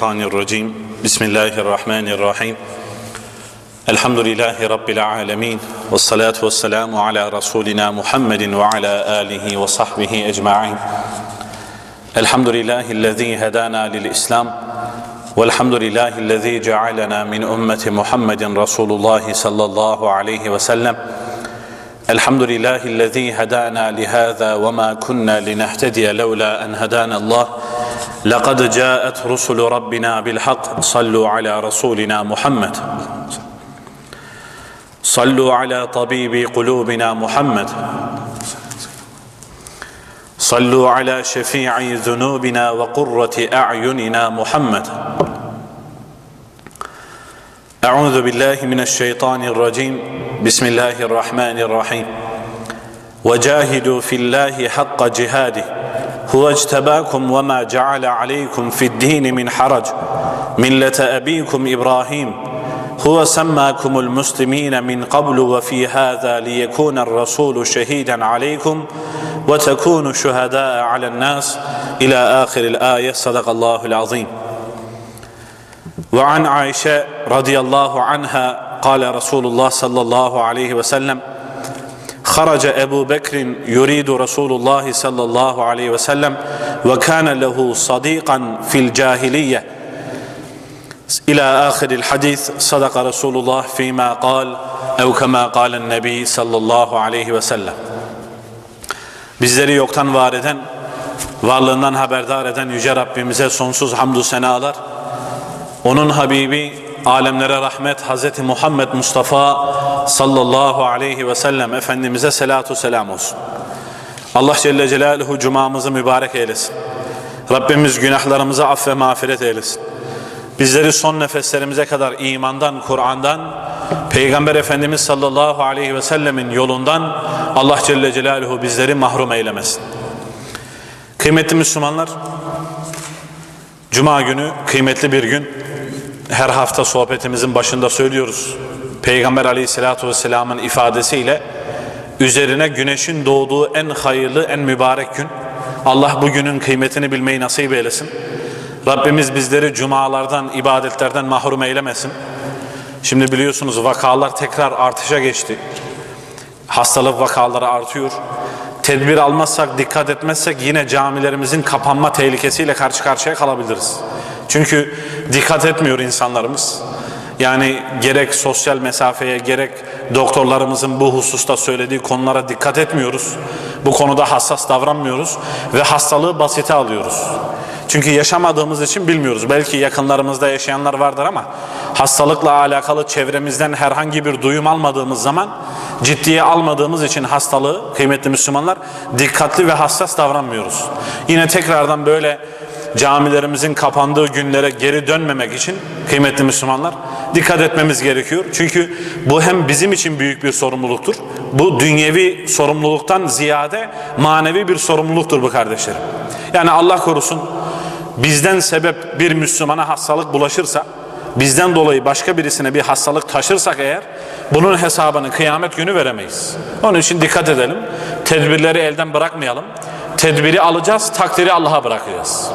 الشيطان الرجيم. بسم الله الرحمن الرحيم. الحمد لله رب العالمين والصلاة والسلام على رسولنا محمد وعلى آله وصحبه أجمعين. الحمد لله الذي هدانا للإسلام والحمد لله الذي جعلنا من أمة محمد رسول الله صلى الله عليه وسلم. الحمد لله الذي هدانا لهذا وما كنا لنهتدي لولا أن هدانا الله. لقد جاءت رسل ربنا بالحق. صلوا على رسولنا محمد. صلوا على طبيب قلوبنا محمد. صلوا على شفيع ذنوبنا وقرة أعيننا محمد. أعوذ بالله من الشيطان الرجيم. بسم الله الرحمن الرحيم. وجاهدوا في الله حق جهاده. هو اجتباكم وما جعل عليكم في الدين من حرج. ملة أبيكم إبراهيم. هو سماكم المسلمين من قبل وفي هذا ليكون الرسول شهيدا عليكم وتكونوا شهداء على الناس. إلى آخر الآية صدق الله العظيم. وعن عائشة رضي الله عنها قال رسول الله صلى الله عليه وسلم خرج أبو بكر يريد رسول الله صلى الله عليه وسلم وكان له صديقا في الجاهلية إلى آخر الحديث صدق رسول الله فيما قال أو كما قال النبي صلى الله عليه وسلم Bizleri yoktan var eden, varlığından haberdar eden Yüce Rabbimize sonsuz hamdü senalar. Onun Habibi, alemlere rahmet Hazreti Muhammed Mustafa sallallahu aleyhi ve sellem Efendimiz'e selatu selam olsun. Allah Celle Celaluhu cumamızı mübarek eylesin. Rabbimiz günahlarımızı aff ve mağfiret eylesin. Bizleri son nefeslerimize kadar imandan, Kur'an'dan, Peygamber Efendimiz sallallahu aleyhi ve sellemin yolundan Allah Celle Celaluhu bizleri mahrum eylemesin. Kıymetli Müslümanlar, Cuma günü kıymetli bir gün. Her hafta sohbetimizin başında söylüyoruz. Peygamber aleyhissalatu vesselamın ifadesiyle üzerine güneşin doğduğu en hayırlı, en mübarek gün. Allah bu günün kıymetini bilmeyi nasip eylesin. Rabbimiz bizleri cumalardan, ibadetlerden mahrum eylemesin. Şimdi biliyorsunuz vakalar tekrar artışa geçti. Hastalık vakaları artıyor. Tedbir almazsak, dikkat etmezsek yine camilerimizin kapanma tehlikesiyle karşı karşıya kalabiliriz. Çünkü dikkat etmiyor insanlarımız. Yani gerek sosyal mesafeye gerek doktorlarımızın bu hususta söylediği konulara dikkat etmiyoruz. Bu konuda hassas davranmıyoruz ve hastalığı basite alıyoruz. Çünkü yaşamadığımız için bilmiyoruz. Belki yakınlarımızda yaşayanlar vardır ama hastalıkla alakalı çevremizden herhangi bir duyum almadığımız zaman ciddiye almadığımız için hastalığı kıymetli Müslümanlar dikkatli ve hassas davranmıyoruz. Yine tekrardan böyle camilerimizin kapandığı günlere geri dönmemek için kıymetli Müslümanlar dikkat etmemiz gerekiyor. Çünkü bu hem bizim için büyük bir sorumluluktur. Bu dünyevi sorumluluktan ziyade manevi bir sorumluluktur bu kardeşlerim. Yani Allah korusun bizden sebep bir Müslümana hastalık bulaşırsa bizden dolayı başka birisine bir hastalık taşırsak eğer bunun hesabını kıyamet günü veremeyiz. Onun için dikkat edelim. Tedbirleri elden bırakmayalım. Tedbiri alacağız, takdiri Allah'a bırakacağız.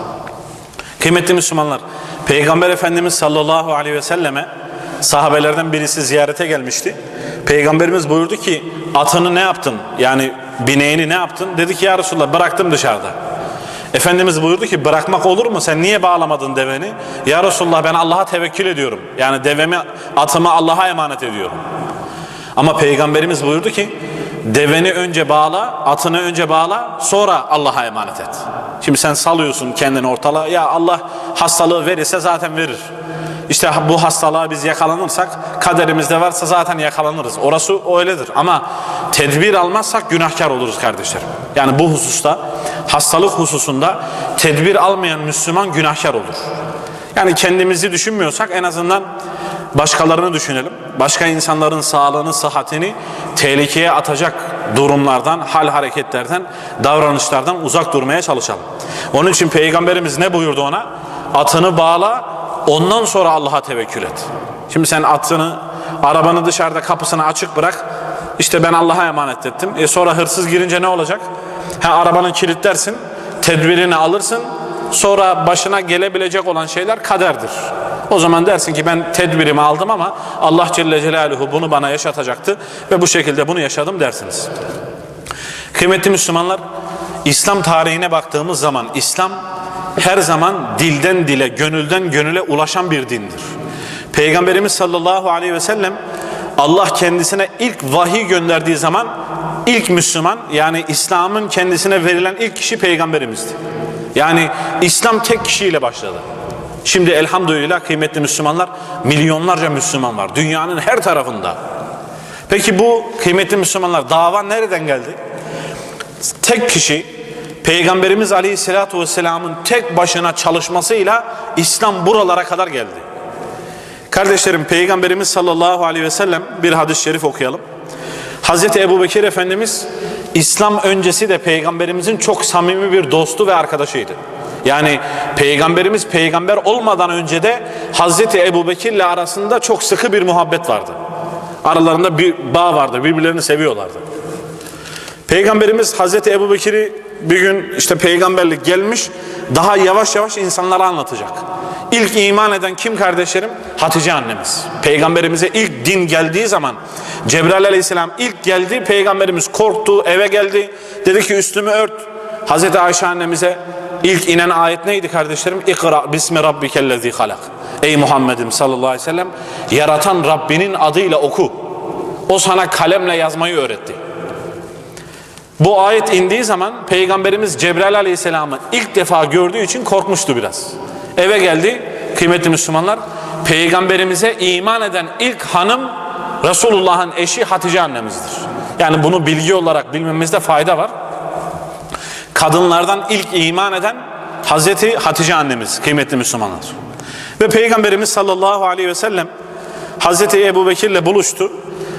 Kıymetli Müslümanlar, Peygamber Efendimiz sallallahu aleyhi ve selleme sahabelerden birisi ziyarete gelmişti. Peygamberimiz buyurdu ki atını ne yaptın? Yani bineğini ne yaptın? Dedi ki ya Resulallah bıraktım dışarıda. Efendimiz buyurdu ki bırakmak olur mu? Sen niye bağlamadın deveni? Ya Resulullah ben Allah'a tevekkül ediyorum. Yani devemi, atımı Allah'a emanet ediyorum. Ama Peygamberimiz buyurdu ki deveni önce bağla, atını önce bağla, sonra Allah'a emanet et. Şimdi sen salıyorsun kendini ortalığa. Ya Allah hastalığı verirse zaten verir. İşte bu hastalığa biz yakalanırsak kaderimizde varsa zaten yakalanırız. Orası öyledir. Ama tedbir almazsak günahkar oluruz kardeşlerim. Yani bu hususta hastalık hususunda tedbir almayan Müslüman günahkar olur. Yani kendimizi düşünmüyorsak en azından başkalarını düşünelim. Başka insanların sağlığını, sıhhatini tehlikeye atacak durumlardan, hal hareketlerden, davranışlardan uzak durmaya çalışalım. Onun için Peygamberimiz ne buyurdu ona? Atını bağla, ondan sonra Allah'a tevekkül et. Şimdi sen atını, arabanı dışarıda kapısını açık bırak. İşte ben Allah'a emanet ettim. E sonra hırsız girince ne olacak? Ha arabanı kilitlersin, tedbirini alırsın. sonra başına gelebilecek olan şeyler kaderdir. O zaman dersin ki ben tedbirimi aldım ama Allah Celle Celaluhu bunu bana yaşatacaktı ve bu şekilde bunu yaşadım dersiniz. Kıymetli Müslümanlar, İslam tarihine baktığımız zaman İslam her zaman dilden dile, gönülden gönüle ulaşan bir dindir. Peygamberimiz sallallahu aleyhi ve sellem Allah kendisine ilk vahiy gönderdiği zaman ilk Müslüman yani İslam'ın kendisine verilen ilk kişi peygamberimizdi. Yani İslam tek kişiyle başladı. Şimdi elhamdülillah kıymetli Müslümanlar milyonlarca Müslüman var dünyanın her tarafında. Peki bu kıymetli Müslümanlar dava nereden geldi? tek kişi Peygamberimiz Aleyhisselatü Vesselam'ın tek başına çalışmasıyla İslam buralara kadar geldi. Kardeşlerim Peygamberimiz sallallahu aleyhi ve sellem bir hadis-i şerif okuyalım. Hazreti Ebu Bekir Efendimiz İslam öncesi de Peygamberimizin çok samimi bir dostu ve arkadaşıydı. Yani Peygamberimiz peygamber olmadan önce de Hazreti Ebu Bekir ile arasında çok sıkı bir muhabbet vardı. Aralarında bir bağ vardı, birbirlerini seviyorlardı. Peygamberimiz Hazreti Ebu Bekir'i bir gün işte peygamberlik gelmiş daha yavaş yavaş insanlara anlatacak. İlk iman eden kim kardeşlerim? Hatice annemiz. Peygamberimize ilk din geldiği zaman Cebrail aleyhisselam ilk geldi. Peygamberimiz korktu eve geldi. Dedi ki üstümü ört. Hazreti Ayşe annemize ilk inen ayet neydi kardeşlerim? İkra bismi rabbikellezi halak. Ey Muhammed'im sallallahu aleyhi ve sellem yaratan Rabbinin adıyla oku. O sana kalemle yazmayı öğretti. Bu ayet indiği zaman Peygamberimiz Cebrail Aleyhisselam'ı ilk defa gördüğü için korkmuştu biraz. Eve geldi kıymetli Müslümanlar. Peygamberimize iman eden ilk hanım Resulullah'ın eşi Hatice annemizdir. Yani bunu bilgi olarak bilmemizde fayda var. Kadınlardan ilk iman eden Hazreti Hatice annemiz kıymetli Müslümanlar. Ve Peygamberimiz sallallahu aleyhi ve sellem Hazreti Ebu Bekir'le buluştu.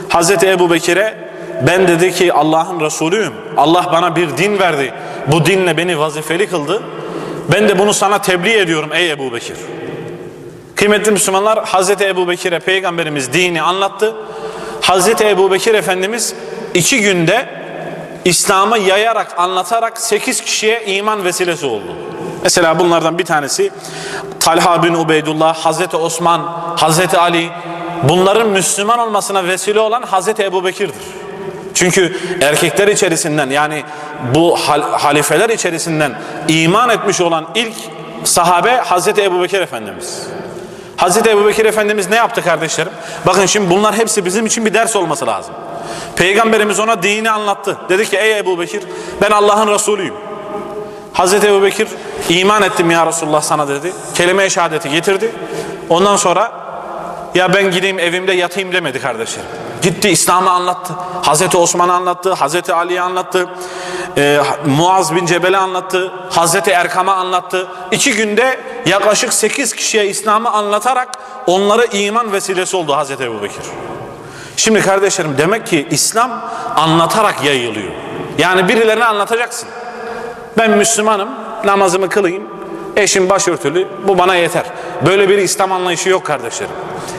Hazreti Ebu Bekir'e ben dedi ki Allah'ın Resulüyüm. Allah bana bir din verdi. Bu dinle beni vazifeli kıldı. Ben de bunu sana tebliğ ediyorum ey Ebu Bekir. Kıymetli Müslümanlar Hazreti Ebu Bekir'e Peygamberimiz dini anlattı. Hazreti Ebu Bekir Efendimiz iki günde İslam'ı yayarak anlatarak sekiz kişiye iman vesilesi oldu. Mesela bunlardan bir tanesi Talha bin Ubeydullah, Hazreti Osman, Hazreti Ali bunların Müslüman olmasına vesile olan Hazreti Ebu Bekir'dir. Çünkü erkekler içerisinden yani bu hal, halifeler içerisinden iman etmiş olan ilk sahabe Hazreti Ebu Bekir Efendimiz. Hazreti Ebu Bekir Efendimiz ne yaptı kardeşlerim? Bakın şimdi bunlar hepsi bizim için bir ders olması lazım. Peygamberimiz ona dini anlattı. Dedi ki ey Ebu Bekir ben Allah'ın Resulüyüm. Hazreti Ebu Bekir iman ettim ya Resulullah sana dedi. Kelime-i şehadeti getirdi. Ondan sonra ya ben gideyim evimde yatayım demedi kardeşlerim. Gitti İslam'ı anlattı. Hazreti Osman'ı anlattı. Hazreti Ali'yi anlattı. Ee, Muaz bin Cebel'i anlattı. Hazreti Erkam'ı anlattı. İki günde yaklaşık sekiz kişiye İslam'ı anlatarak onlara iman vesilesi oldu Hazreti Ebu Bekir. Şimdi kardeşlerim demek ki İslam anlatarak yayılıyor. Yani birilerine anlatacaksın. Ben Müslümanım, namazımı kılayım, eşim başörtülü, bu bana yeter. Böyle bir İslam anlayışı yok kardeşlerim.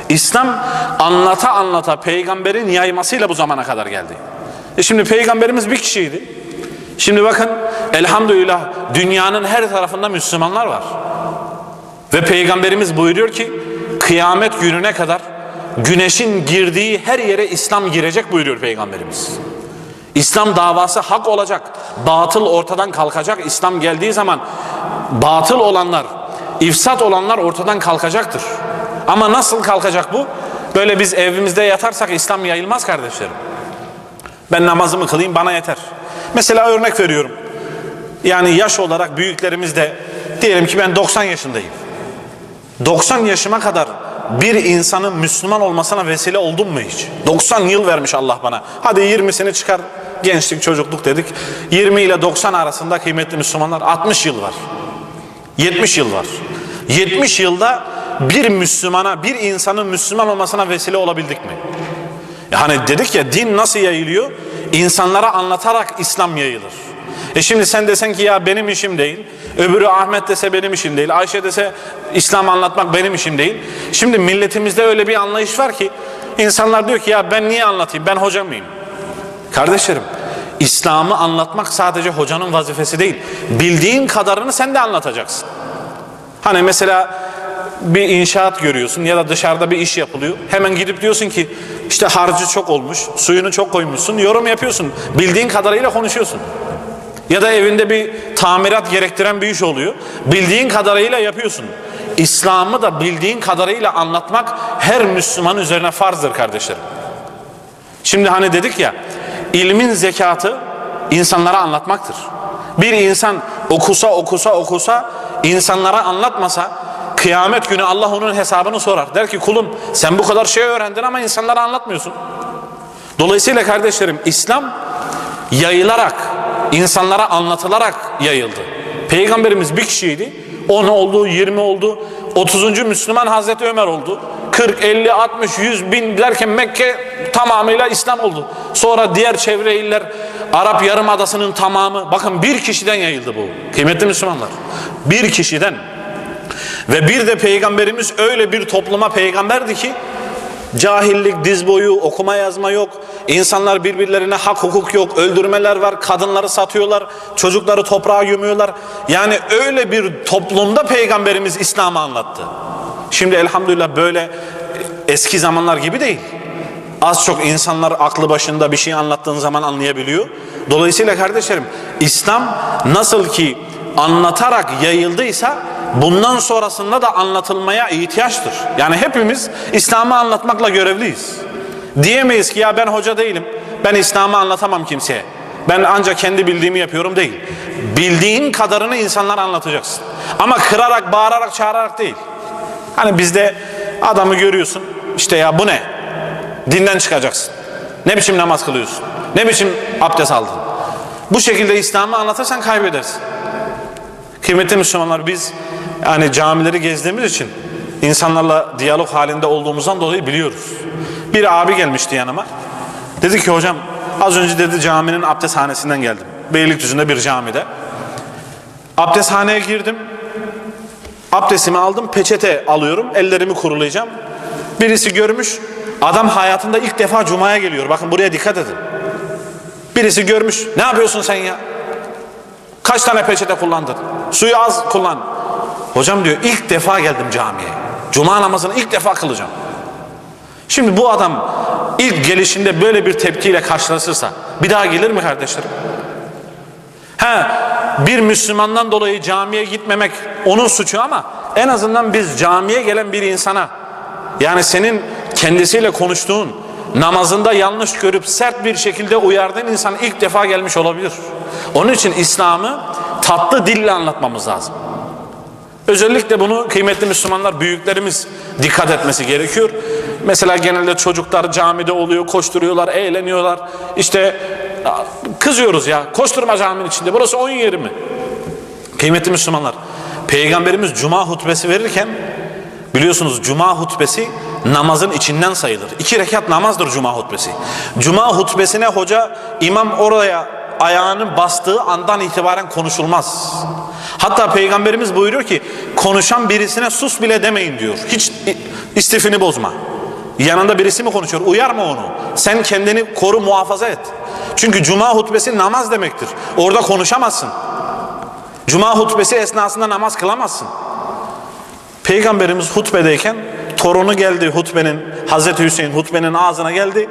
İslam anlata anlata peygamberin yaymasıyla bu zamana kadar geldi. E şimdi peygamberimiz bir kişiydi. Şimdi bakın elhamdülillah dünyanın her tarafında Müslümanlar var. Ve peygamberimiz buyuruyor ki kıyamet gününe kadar güneşin girdiği her yere İslam girecek buyuruyor peygamberimiz. İslam davası hak olacak. Batıl ortadan kalkacak. İslam geldiği zaman batıl olanlar, ifsat olanlar ortadan kalkacaktır. Ama nasıl kalkacak bu? Böyle biz evimizde yatarsak İslam yayılmaz kardeşlerim. Ben namazımı kılayım bana yeter. Mesela örnek veriyorum. Yani yaş olarak büyüklerimiz de diyelim ki ben 90 yaşındayım. 90 yaşıma kadar bir insanın Müslüman olmasına vesile oldum mu hiç? 90 yıl vermiş Allah bana. Hadi 20'sini çıkar gençlik çocukluk dedik. 20 ile 90 arasında kıymetli Müslümanlar 60 yıl var. 70 yıl var. 70 yılda bir Müslümana, bir insanın Müslüman olmasına vesile olabildik mi? Hani dedik ya din nasıl yayılıyor? İnsanlara anlatarak İslam yayılır. E şimdi sen desen ki ya benim işim değil. Öbürü Ahmet dese benim işim değil. Ayşe dese İslam anlatmak benim işim değil. Şimdi milletimizde öyle bir anlayış var ki insanlar diyor ki ya ben niye anlatayım? Ben hoca mıyım? Kardeşlerim İslam'ı anlatmak sadece hocanın vazifesi değil. Bildiğin kadarını sen de anlatacaksın. Hani mesela bir inşaat görüyorsun ya da dışarıda bir iş yapılıyor. Hemen gidip diyorsun ki işte harcı çok olmuş, suyunu çok koymuşsun, yorum yapıyorsun. Bildiğin kadarıyla konuşuyorsun. Ya da evinde bir tamirat gerektiren bir iş oluyor. Bildiğin kadarıyla yapıyorsun. İslam'ı da bildiğin kadarıyla anlatmak her Müslüman üzerine farzdır kardeşlerim. Şimdi hani dedik ya, ilmin zekatı insanlara anlatmaktır. Bir insan okusa okusa okusa, insanlara anlatmasa, kıyamet günü Allah onun hesabını sorar. Der ki kulum sen bu kadar şey öğrendin ama insanlara anlatmıyorsun. Dolayısıyla kardeşlerim İslam yayılarak, insanlara anlatılarak yayıldı. Peygamberimiz bir kişiydi. 10 oldu, 20 oldu. 30. Müslüman Hazreti Ömer oldu. 40, 50, 60, 100 bin derken Mekke tamamıyla İslam oldu. Sonra diğer çevre iller Arap Yarımadası'nın tamamı bakın bir kişiden yayıldı bu. Kıymetli Müslümanlar. Bir kişiden. Ve bir de peygamberimiz öyle bir topluma peygamberdi ki cahillik diz boyu, okuma yazma yok. İnsanlar birbirlerine hak hukuk yok. Öldürmeler var, kadınları satıyorlar, çocukları toprağa gömüyorlar. Yani öyle bir toplumda peygamberimiz İslam'ı anlattı. Şimdi elhamdülillah böyle eski zamanlar gibi değil. Az çok insanlar aklı başında bir şey anlattığın zaman anlayabiliyor. Dolayısıyla kardeşlerim İslam nasıl ki anlatarak yayıldıysa bundan sonrasında da anlatılmaya ihtiyaçtır. Yani hepimiz İslam'ı anlatmakla görevliyiz. Diyemeyiz ki ya ben hoca değilim. Ben İslam'ı anlatamam kimseye. Ben ancak kendi bildiğimi yapıyorum değil. Bildiğin kadarını insanlara anlatacaksın. Ama kırarak, bağırarak, çağırarak değil. Hani bizde adamı görüyorsun. işte ya bu ne? Dinden çıkacaksın. Ne biçim namaz kılıyorsun? Ne biçim abdest aldın? Bu şekilde İslam'ı anlatırsan kaybedersin. Kıymetli Müslümanlar biz yani camileri gezdiğimiz için insanlarla diyalog halinde olduğumuzdan dolayı biliyoruz. Bir abi gelmişti yanıma. Dedi ki hocam az önce dedi caminin abdesthanesinden geldim. Beylikdüzü'nde bir camide. Abdesthaneye girdim. Abdestimi aldım, peçete alıyorum, ellerimi kurulayacağım. Birisi görmüş, adam hayatında ilk defa cumaya geliyor. Bakın buraya dikkat edin. Birisi görmüş, ne yapıyorsun sen ya? Kaç tane peçete kullandın? Suyu az kullan. Hocam diyor ilk defa geldim camiye. Cuma namazını ilk defa kılacağım. Şimdi bu adam ilk gelişinde böyle bir tepkiyle karşılaşırsa bir daha gelir mi kardeşlerim? He, bir Müslümandan dolayı camiye gitmemek onun suçu ama en azından biz camiye gelen bir insana yani senin kendisiyle konuştuğun namazında yanlış görüp sert bir şekilde uyardığın insan ilk defa gelmiş olabilir. Onun için İslam'ı tatlı dille anlatmamız lazım. Özellikle bunu kıymetli Müslümanlar büyüklerimiz dikkat etmesi gerekiyor. Mesela genelde çocuklar camide oluyor, koşturuyorlar, eğleniyorlar. İşte kızıyoruz ya, koşturma caminin içinde. Burası oyun yeri mi? Kıymetli Müslümanlar, Peygamberimiz cuma hutbesi verirken biliyorsunuz cuma hutbesi namazın içinden sayılır. İki rekat namazdır cuma hutbesi. Cuma hutbesine hoca imam oraya ayağının bastığı andan itibaren konuşulmaz. Hatta peygamberimiz buyuruyor ki konuşan birisine sus bile demeyin diyor. Hiç istifini bozma. Yanında birisi mi konuşuyor? Uyarma onu. Sen kendini koru muhafaza et. Çünkü cuma hutbesi namaz demektir. Orada konuşamazsın. Cuma hutbesi esnasında namaz kılamazsın. Peygamberimiz hutbedeyken torunu geldi hutbenin, Hazreti Hüseyin hutbenin ağzına geldi.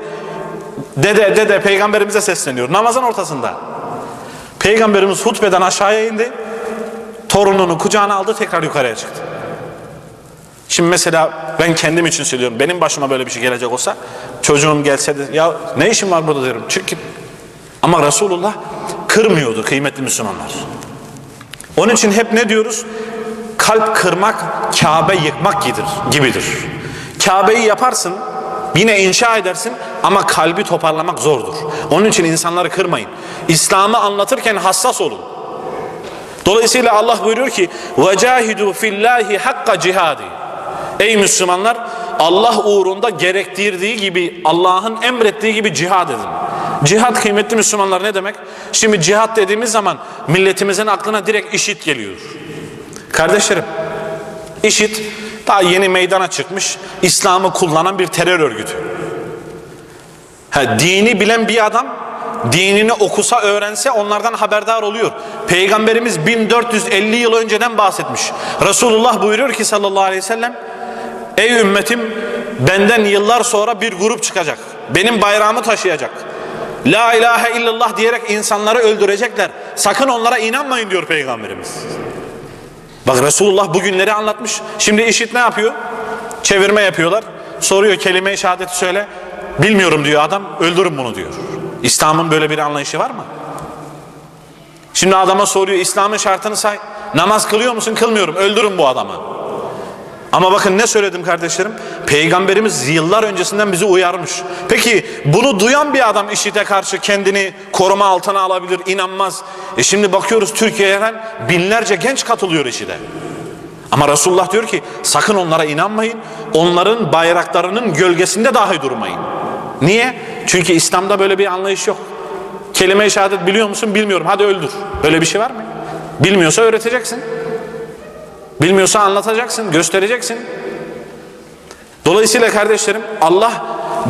Dede dede peygamberimize sesleniyor namazın ortasında. Peygamberimiz hutbeden aşağıya indi. Torununu kucağına aldı tekrar yukarıya çıktı. Şimdi mesela ben kendim için söylüyorum. Benim başıma böyle bir şey gelecek olsa çocuğum gelse de ya ne işin var burada derim. Çık git. Ama Resulullah kırmıyordu kıymetli Müslümanlar. Onun için hep ne diyoruz? Kalp kırmak Kabe yıkmak gibidir. Kabe'yi yaparsın Yine inşa edersin ama kalbi toparlamak zordur. Onun için insanları kırmayın. İslam'ı anlatırken hassas olun. Dolayısıyla Allah buyuruyor ki وَجَاهِدُوا فِي اللّٰهِ حَقَّ cihadi. Ey Müslümanlar Allah uğrunda gerektirdiği gibi Allah'ın emrettiği gibi cihad edin. Cihad kıymetli Müslümanlar ne demek? Şimdi cihad dediğimiz zaman milletimizin aklına direkt işit geliyor. Kardeşlerim işit daha yeni meydana çıkmış İslam'ı kullanan bir terör örgütü. Ha, dini bilen bir adam dinini okusa öğrense onlardan haberdar oluyor. Peygamberimiz 1450 yıl önceden bahsetmiş. Resulullah buyuruyor ki sallallahu aleyhi ve sellem Ey ümmetim benden yıllar sonra bir grup çıkacak. Benim bayrağımı taşıyacak. La ilahe illallah diyerek insanları öldürecekler. Sakın onlara inanmayın diyor Peygamberimiz. Bak Resulullah bu günleri anlatmış. Şimdi işit ne yapıyor? Çevirme yapıyorlar. Soruyor kelime-i şehadeti söyle. Bilmiyorum diyor adam. Öldürün bunu diyor. İslam'ın böyle bir anlayışı var mı? Şimdi adama soruyor İslam'ın şartını say. Namaz kılıyor musun? Kılmıyorum. Öldürün bu adamı. Ama bakın ne söyledim kardeşlerim? Peygamberimiz yıllar öncesinden bizi uyarmış. Peki bunu duyan bir adam işite karşı kendini koruma altına alabilir, inanmaz. E şimdi bakıyoruz Türkiye'den binlerce genç katılıyor işite. Ama Resulullah diyor ki sakın onlara inanmayın. Onların bayraklarının gölgesinde dahi durmayın. Niye? Çünkü İslam'da böyle bir anlayış yok. Kelime-i şehadet biliyor musun? Bilmiyorum. Hadi öldür. Böyle bir şey var mı? Bilmiyorsa öğreteceksin. Bilmiyorsa anlatacaksın, göstereceksin. Dolayısıyla kardeşlerim Allah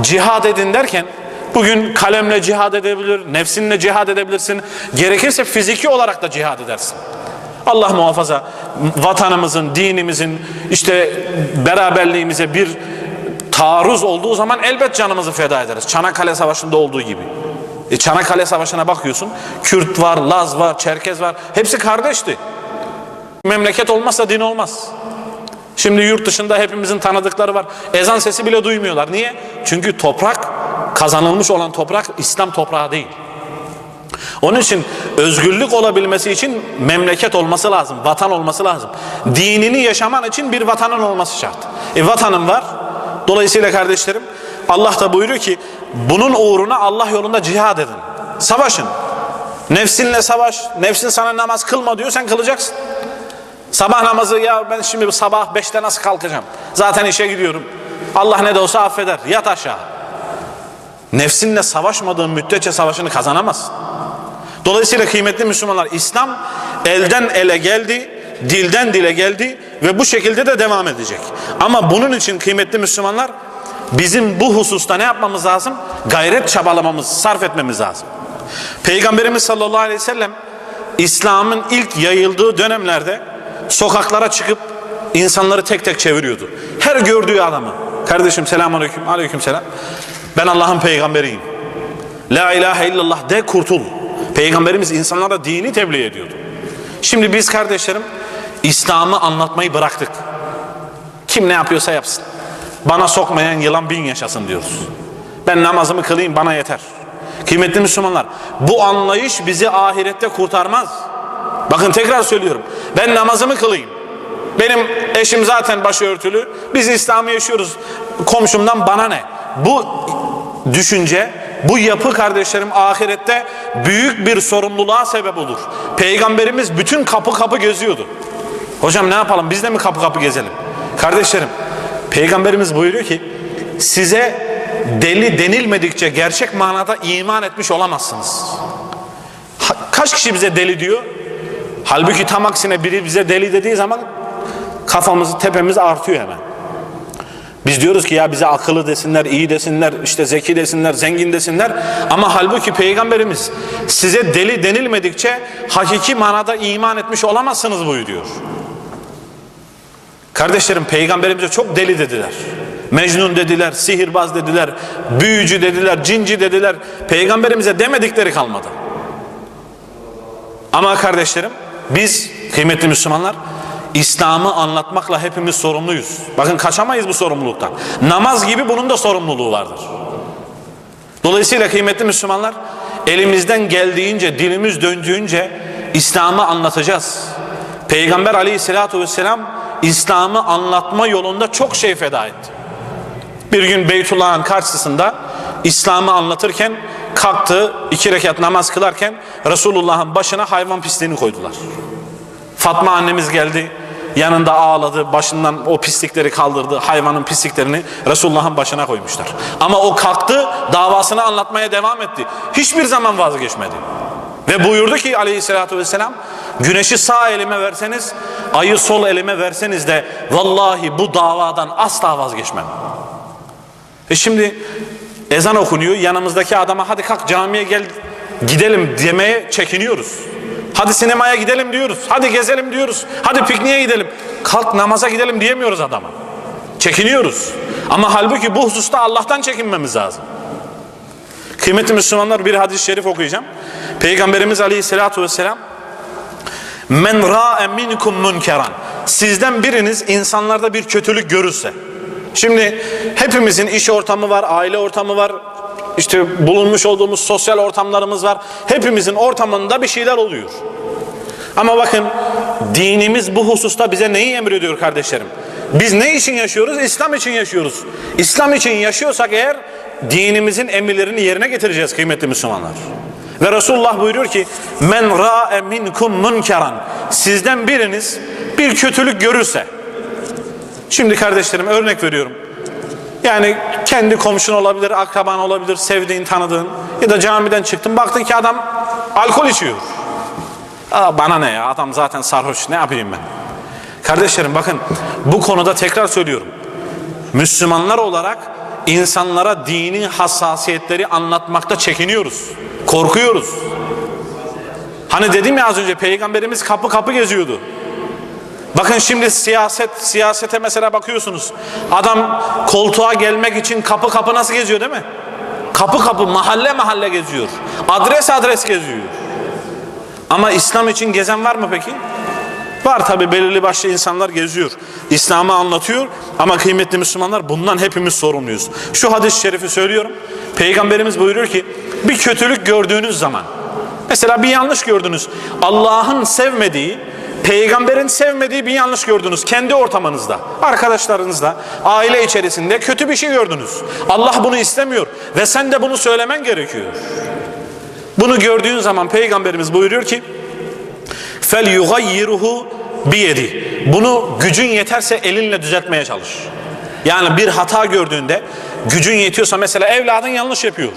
cihad edin derken bugün kalemle cihad edebilir, nefsinle cihad edebilirsin. Gerekirse fiziki olarak da cihad edersin. Allah muhafaza vatanımızın, dinimizin işte beraberliğimize bir taarruz olduğu zaman elbet canımızı feda ederiz. Çanakkale Savaşı'nda olduğu gibi. E Çanakkale Savaşı'na bakıyorsun. Kürt var, Laz var, Çerkez var. Hepsi kardeşti. Memleket olmazsa din olmaz. Şimdi yurt dışında hepimizin tanıdıkları var. Ezan sesi bile duymuyorlar. Niye? Çünkü toprak, kazanılmış olan toprak İslam toprağı değil. Onun için özgürlük olabilmesi için memleket olması lazım, vatan olması lazım. Dinini yaşaman için bir vatanın olması şart. E vatanın var. Dolayısıyla kardeşlerim Allah da buyuruyor ki bunun uğruna Allah yolunda cihad edin. Savaşın. Nefsinle savaş. Nefsin sana namaz kılma diyor sen kılacaksın. Sabah namazı ya ben şimdi sabah beşte nasıl kalkacağım? Zaten işe gidiyorum. Allah ne de olsa affeder. Yat aşağı. Nefsinle savaşmadığın müddetçe savaşını kazanamazsın. Dolayısıyla kıymetli Müslümanlar İslam elden ele geldi, dilden dile geldi ve bu şekilde de devam edecek. Ama bunun için kıymetli Müslümanlar bizim bu hususta ne yapmamız lazım? Gayret çabalamamız, sarf etmemiz lazım. Peygamberimiz sallallahu aleyhi ve sellem İslam'ın ilk yayıldığı dönemlerde sokaklara çıkıp insanları tek tek çeviriyordu. Her gördüğü adamı. Kardeşim selamun aleyküm, aleyküm selam. Ben Allah'ın peygamberiyim. La ilahe illallah de kurtul. Peygamberimiz insanlara dini tebliğ ediyordu. Şimdi biz kardeşlerim İslam'ı anlatmayı bıraktık. Kim ne yapıyorsa yapsın. Bana sokmayan yılan bin yaşasın diyoruz. Ben namazımı kılayım bana yeter. Kıymetli Müslümanlar bu anlayış bizi ahirette kurtarmaz. Bakın tekrar söylüyorum. Ben namazımı kılayım. Benim eşim zaten başörtülü. Biz İslam'ı yaşıyoruz. Komşumdan bana ne? Bu düşünce, bu yapı kardeşlerim ahirette büyük bir sorumluluğa sebep olur. Peygamberimiz bütün kapı kapı geziyordu. Hocam ne yapalım biz de mi kapı kapı gezelim? Kardeşlerim Peygamberimiz buyuruyor ki size deli denilmedikçe gerçek manada iman etmiş olamazsınız. Kaç kişi bize deli diyor? Halbuki tam aksine biri bize deli dediği zaman kafamız tepemiz artıyor hemen. Biz diyoruz ki ya bize akıllı desinler, iyi desinler, işte zeki desinler, zengin desinler. Ama halbuki Peygamberimiz size deli denilmedikçe hakiki manada iman etmiş olamazsınız buyuruyor. Kardeşlerim Peygamberimize çok deli dediler. Mecnun dediler, sihirbaz dediler, büyücü dediler, cinci dediler. Peygamberimize demedikleri kalmadı. Ama kardeşlerim biz kıymetli Müslümanlar İslam'ı anlatmakla hepimiz sorumluyuz. Bakın kaçamayız bu sorumluluktan. Namaz gibi bunun da sorumluluğu vardır. Dolayısıyla kıymetli Müslümanlar elimizden geldiğince, dilimiz döndüğünce İslam'ı anlatacağız. Peygamber aleyhissalatu vesselam İslam'ı anlatma yolunda çok şey feda etti. Bir gün Beytullah'ın karşısında İslam'ı anlatırken kalktı iki rekat namaz kılarken Resulullah'ın başına hayvan pisliğini koydular. Fatma annemiz geldi yanında ağladı başından o pislikleri kaldırdı hayvanın pisliklerini Resulullah'ın başına koymuşlar. Ama o kalktı davasını anlatmaya devam etti. Hiçbir zaman vazgeçmedi. Ve buyurdu ki aleyhissalatü vesselam güneşi sağ elime verseniz ayı sol elime verseniz de vallahi bu davadan asla vazgeçmem. E şimdi ezan okunuyor yanımızdaki adama hadi kalk camiye gel gidelim demeye çekiniyoruz. Hadi sinemaya gidelim diyoruz. Hadi gezelim diyoruz. Hadi pikniğe gidelim. Kalk namaza gidelim diyemiyoruz adama. Çekiniyoruz. Ama halbuki bu hususta Allah'tan çekinmemiz lazım. Kıymetli Müslümanlar bir hadis-i şerif okuyacağım. Peygamberimiz Aleyhisselatü Vesselam Men ra'e minkum münkeran. Sizden biriniz insanlarda bir kötülük görürse. Şimdi hepimizin iş ortamı var, aile ortamı var, işte bulunmuş olduğumuz sosyal ortamlarımız var. Hepimizin ortamında bir şeyler oluyor. Ama bakın dinimiz bu hususta bize neyi emrediyor kardeşlerim? Biz ne için yaşıyoruz? İslam için yaşıyoruz. İslam için yaşıyorsak eğer dinimizin emirlerini yerine getireceğiz kıymetli Müslümanlar. Ve Resulullah buyuruyor ki men ra'e minkum munkeran sizden biriniz bir kötülük görürse şimdi kardeşlerim örnek veriyorum yani kendi komşun olabilir, akraban olabilir, sevdiğin, tanıdığın ya da camiden çıktın baktın ki adam alkol içiyor. Aa, bana ne ya adam zaten sarhoş ne yapayım ben? Kardeşlerim bakın bu konuda tekrar söylüyorum. Müslümanlar olarak insanlara dini hassasiyetleri anlatmakta çekiniyoruz. Korkuyoruz. Hani dedim ya az önce peygamberimiz kapı kapı geziyordu. Bakın şimdi siyaset siyasete mesela bakıyorsunuz. Adam koltuğa gelmek için kapı kapı nasıl geziyor değil mi? Kapı kapı mahalle mahalle geziyor. Adres adres geziyor. Ama İslam için gezen var mı peki? Var tabi belirli başlı insanlar geziyor. İslam'ı anlatıyor ama kıymetli Müslümanlar bundan hepimiz sorumluyuz. Şu hadis-i şerifi söylüyorum. Peygamberimiz buyuruyor ki bir kötülük gördüğünüz zaman mesela bir yanlış gördünüz. Allah'ın sevmediği Peygamberin sevmediği bir yanlış gördünüz kendi ortamınızda, arkadaşlarınızda, aile içerisinde kötü bir şey gördünüz. Allah bunu istemiyor ve sen de bunu söylemen gerekiyor. Bunu gördüğün zaman Peygamberimiz buyuruyor ki yugayyiruhu biyedi. Bunu gücün yeterse elinle düzeltmeye çalış. Yani bir hata gördüğünde gücün yetiyorsa mesela evladın yanlış yapıyor.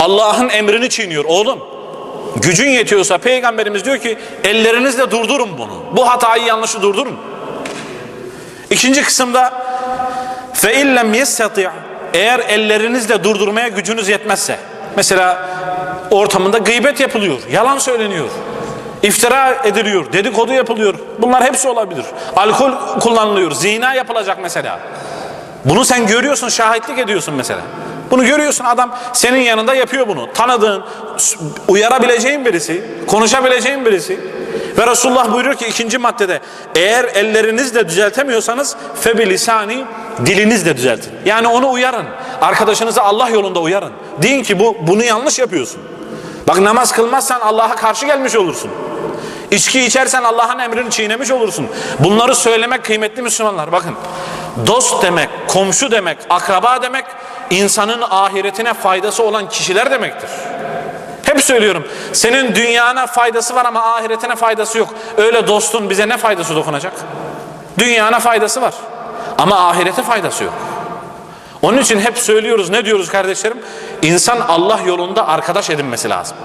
Allah'ın emrini çiğniyor. Oğlum gücün yetiyorsa peygamberimiz diyor ki ellerinizle durdurun bunu. Bu hatayı yanlışı durdurun. İkinci kısımda fe illem yestati' eğer ellerinizle durdurmaya gücünüz yetmezse mesela ortamında gıybet yapılıyor, yalan söyleniyor, iftira ediliyor, dedikodu yapılıyor. Bunlar hepsi olabilir. Alkol kullanılıyor, zina yapılacak mesela. Bunu sen görüyorsun, şahitlik ediyorsun mesela. Bunu görüyorsun adam senin yanında yapıyor bunu. Tanıdığın, uyarabileceğin birisi, konuşabileceğin birisi. Ve Resulullah buyuruyor ki ikinci maddede eğer ellerinizle düzeltemiyorsanız febi lisani dilinizle düzeltin. Yani onu uyarın. Arkadaşınızı Allah yolunda uyarın. Deyin ki bu bunu yanlış yapıyorsun. Bak namaz kılmazsan Allah'a karşı gelmiş olursun. İçki içersen Allah'ın emrini çiğnemiş olursun. Bunları söylemek kıymetli Müslümanlar. Bakın dost demek, komşu demek, akraba demek insanın ahiretine faydası olan kişiler demektir. Hep söylüyorum. Senin dünyana faydası var ama ahiretine faydası yok. Öyle dostun bize ne faydası dokunacak? Dünyana faydası var. Ama ahirete faydası yok. Onun için hep söylüyoruz ne diyoruz kardeşlerim? İnsan Allah yolunda arkadaş edinmesi lazım.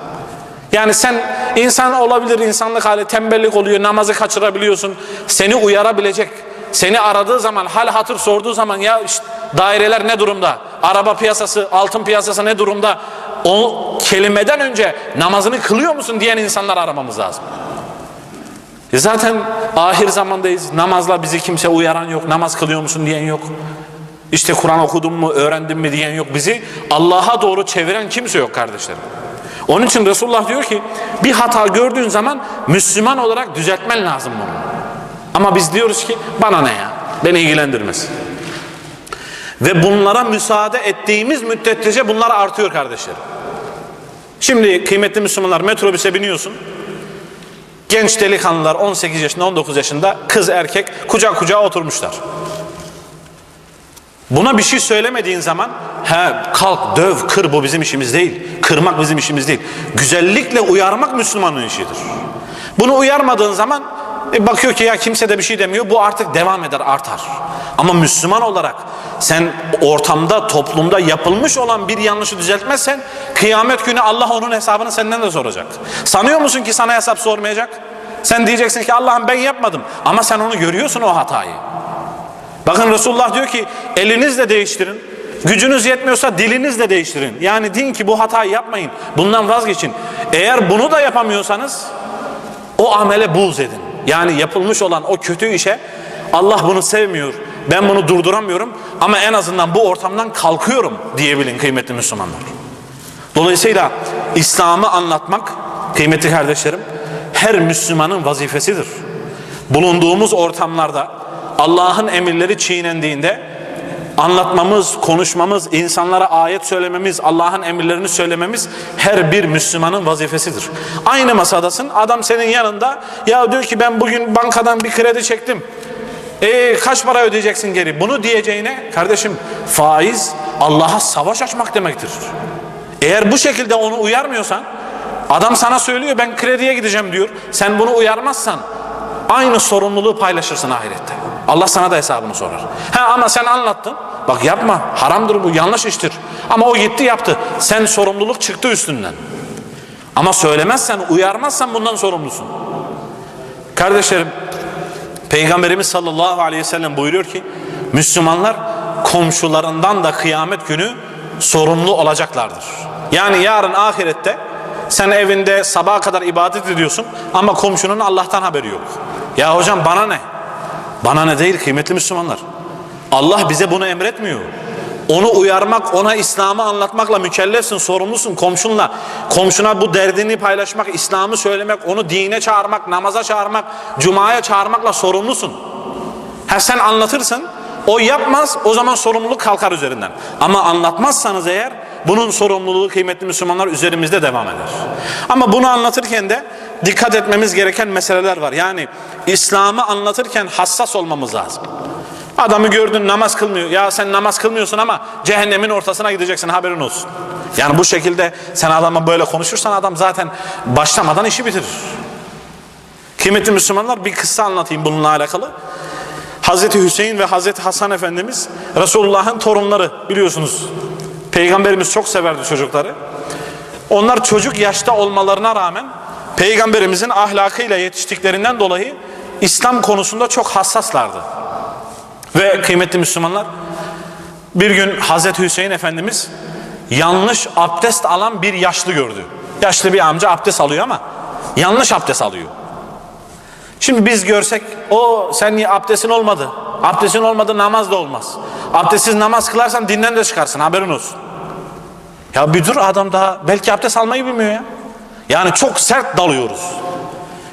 Yani sen insan olabilir insanlık hali tembellik oluyor namazı kaçırabiliyorsun. Seni uyarabilecek seni aradığı zaman hal hatır sorduğu zaman ya işte daireler ne durumda? Araba piyasası, altın piyasası ne durumda? O kelimeden önce namazını kılıyor musun diyen insanlar aramamız lazım. E zaten ahir zamandayız. Namazla bizi kimse uyaran yok. Namaz kılıyor musun diyen yok. İşte Kur'an okudun mu, öğrendin mi diyen yok. Bizi Allah'a doğru çeviren kimse yok kardeşlerim. Onun için Resulullah diyor ki bir hata gördüğün zaman Müslüman olarak düzeltmen lazım bunu. Ama biz diyoruz ki bana ne ya? Beni ilgilendirmez. Ve bunlara müsaade ettiğimiz müddetçe bunlar artıyor kardeşlerim. Şimdi kıymetli Müslümanlar metrobüse biniyorsun. Genç delikanlılar 18 yaşında 19 yaşında kız erkek kucak kucağa oturmuşlar. Buna bir şey söylemediğin zaman he kalk döv kır bu bizim işimiz değil. Kırmak bizim işimiz değil. Güzellikle uyarmak Müslümanın işidir. Bunu uyarmadığın zaman e bakıyor ki ya kimse de bir şey demiyor. Bu artık devam eder, artar. Ama Müslüman olarak sen ortamda, toplumda yapılmış olan bir yanlışı düzeltmezsen kıyamet günü Allah onun hesabını senden de soracak. Sanıyor musun ki sana hesap sormayacak? Sen diyeceksin ki Allah'ım ben yapmadım. Ama sen onu görüyorsun o hatayı. Bakın Resulullah diyor ki elinizle değiştirin. Gücünüz yetmiyorsa dilinizle değiştirin. Yani deyin ki bu hatayı yapmayın. Bundan vazgeçin. Eğer bunu da yapamıyorsanız o amele buğz edin. Yani yapılmış olan o kötü işe Allah bunu sevmiyor. Ben bunu durduramıyorum ama en azından bu ortamdan kalkıyorum diyebilin kıymetli Müslümanlar. Dolayısıyla İslam'ı anlatmak kıymetli kardeşlerim her Müslümanın vazifesidir. Bulunduğumuz ortamlarda Allah'ın emirleri çiğnendiğinde anlatmamız, konuşmamız, insanlara ayet söylememiz, Allah'ın emirlerini söylememiz her bir Müslümanın vazifesidir. Aynı masadasın, adam senin yanında ya diyor ki ben bugün bankadan bir kredi çektim. E kaç para ödeyeceksin geri? Bunu diyeceğine kardeşim faiz Allah'a savaş açmak demektir. Eğer bu şekilde onu uyarmıyorsan adam sana söylüyor ben krediye gideceğim diyor. Sen bunu uyarmazsan aynı sorumluluğu paylaşırsın ahirette. Allah sana da hesabını sorar. Ha ama sen anlattın. Bak yapma. Haramdır bu. Yanlış iştir. Ama o gitti yaptı. Sen sorumluluk çıktı üstünden. Ama söylemezsen, uyarmazsan bundan sorumlusun. Kardeşlerim, Peygamberimiz sallallahu aleyhi ve sellem buyuruyor ki Müslümanlar komşularından da kıyamet günü sorumlu olacaklardır. Yani yarın ahirette sen evinde sabaha kadar ibadet ediyorsun ama komşunun Allah'tan haberi yok. Ya hocam bana ne? Bana ne değil kıymetli Müslümanlar. Allah bize bunu emretmiyor. Onu uyarmak, ona İslam'ı anlatmakla mükellefsin, sorumlusun komşunla. Komşuna bu derdini paylaşmak, İslam'ı söylemek, onu dine çağırmak, namaza çağırmak, cumaya çağırmakla sorumlusun. Ha sen anlatırsın, o yapmaz, o zaman sorumluluk kalkar üzerinden. Ama anlatmazsanız eğer, bunun sorumluluğu kıymetli Müslümanlar üzerimizde devam eder. Ama bunu anlatırken de dikkat etmemiz gereken meseleler var. Yani İslam'ı anlatırken hassas olmamız lazım. Adamı gördün namaz kılmıyor. Ya sen namaz kılmıyorsun ama cehennemin ortasına gideceksin haberin olsun. Yani bu şekilde sen adama böyle konuşursan adam zaten başlamadan işi bitirir. Kıymetli Müslümanlar bir kıssa anlatayım bununla alakalı. Hazreti Hüseyin ve Hazreti Hasan Efendimiz Resulullah'ın torunları biliyorsunuz. Peygamberimiz çok severdi çocukları. Onlar çocuk yaşta olmalarına rağmen Peygamberimizin ahlakıyla yetiştiklerinden dolayı İslam konusunda çok hassaslardı. Ve kıymetli Müslümanlar bir gün Hazreti Hüseyin Efendimiz yanlış abdest alan bir yaşlı gördü. Yaşlı bir amca abdest alıyor ama yanlış abdest alıyor. Şimdi biz görsek o sen niye abdestin olmadı? Abdestin olmadı namaz da olmaz. Abdestsiz namaz kılarsan dinden de çıkarsın haberin olsun. Ya bir dur adam daha belki abdest almayı bilmiyor ya. Yani çok sert dalıyoruz.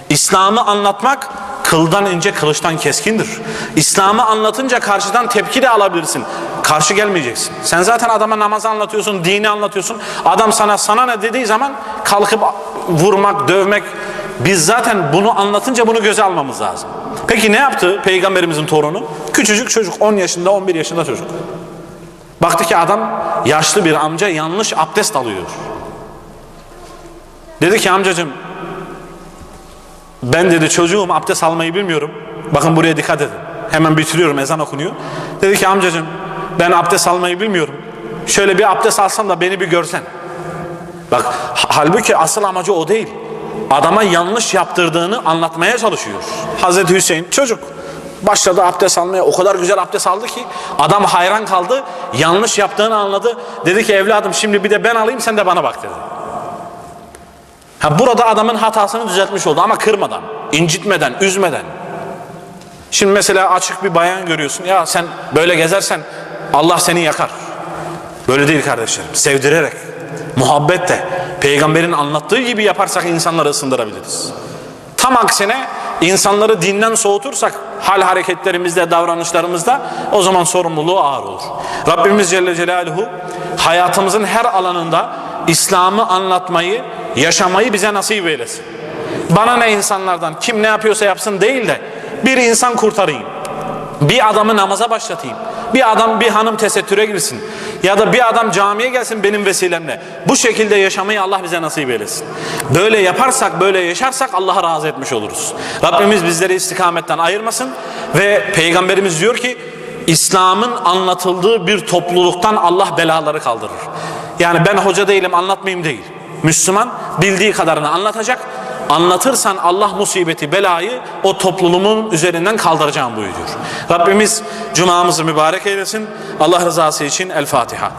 İslam'ı anlatmak kıldan ince kılıçtan keskindir. İslam'ı anlatınca karşıdan tepki de alabilirsin. Karşı gelmeyeceksin. Sen zaten adama namazı anlatıyorsun, dini anlatıyorsun. Adam sana sana ne dediği zaman kalkıp vurmak, dövmek. Biz zaten bunu anlatınca bunu göze almamız lazım. Peki ne yaptı peygamberimizin torunu? Küçücük çocuk 10 yaşında 11 yaşında çocuk. Baktı ki adam yaşlı bir amca yanlış abdest alıyor. Dedi ki amcacığım ben dedi çocuğum abdest almayı bilmiyorum. Bakın buraya dikkat edin. Hemen bitiriyorum ezan okunuyor. Dedi ki amcacığım ben abdest almayı bilmiyorum. Şöyle bir abdest alsam da beni bir görsen. Bak halbuki asıl amacı o değil. Adama yanlış yaptırdığını anlatmaya çalışıyor. Hazreti Hüseyin çocuk başladı abdest almaya. O kadar güzel abdest aldı ki adam hayran kaldı. Yanlış yaptığını anladı. Dedi ki evladım şimdi bir de ben alayım sen de bana bak dedi. Ha burada adamın hatasını düzeltmiş oldu ama kırmadan, incitmeden, üzmeden. Şimdi mesela açık bir bayan görüyorsun. Ya sen böyle gezersen Allah seni yakar. Böyle değil kardeşlerim. Sevdirerek, muhabbetle, peygamberin anlattığı gibi yaparsak insanları ısındırabiliriz. Tam aksine insanları dinden soğutursak hal hareketlerimizde, davranışlarımızda o zaman sorumluluğu ağır olur. Rabbimiz Celle Celaluhu hayatımızın her alanında İslam'ı anlatmayı, yaşamayı bize nasip eylesin. Bana ne insanlardan, kim ne yapıyorsa yapsın değil de bir insan kurtarayım. Bir adamı namaza başlatayım. Bir adam, bir hanım tesettüre girsin. Ya da bir adam camiye gelsin benim vesilemle. Bu şekilde yaşamayı Allah bize nasip eylesin. Böyle yaparsak, böyle yaşarsak Allah'a razı etmiş oluruz. Rabbimiz bizleri istikametten ayırmasın. Ve Peygamberimiz diyor ki, İslam'ın anlatıldığı bir topluluktan Allah belaları kaldırır. Yani ben hoca değilim anlatmayayım değil. Müslüman bildiği kadarını anlatacak. anlatırsan Allah musibeti belayı o topluluğun üzerinden kaldıracağım buyuruyor. Rabbimiz cumamızı mübarek eylesin. Allah rızası için El Fatiha.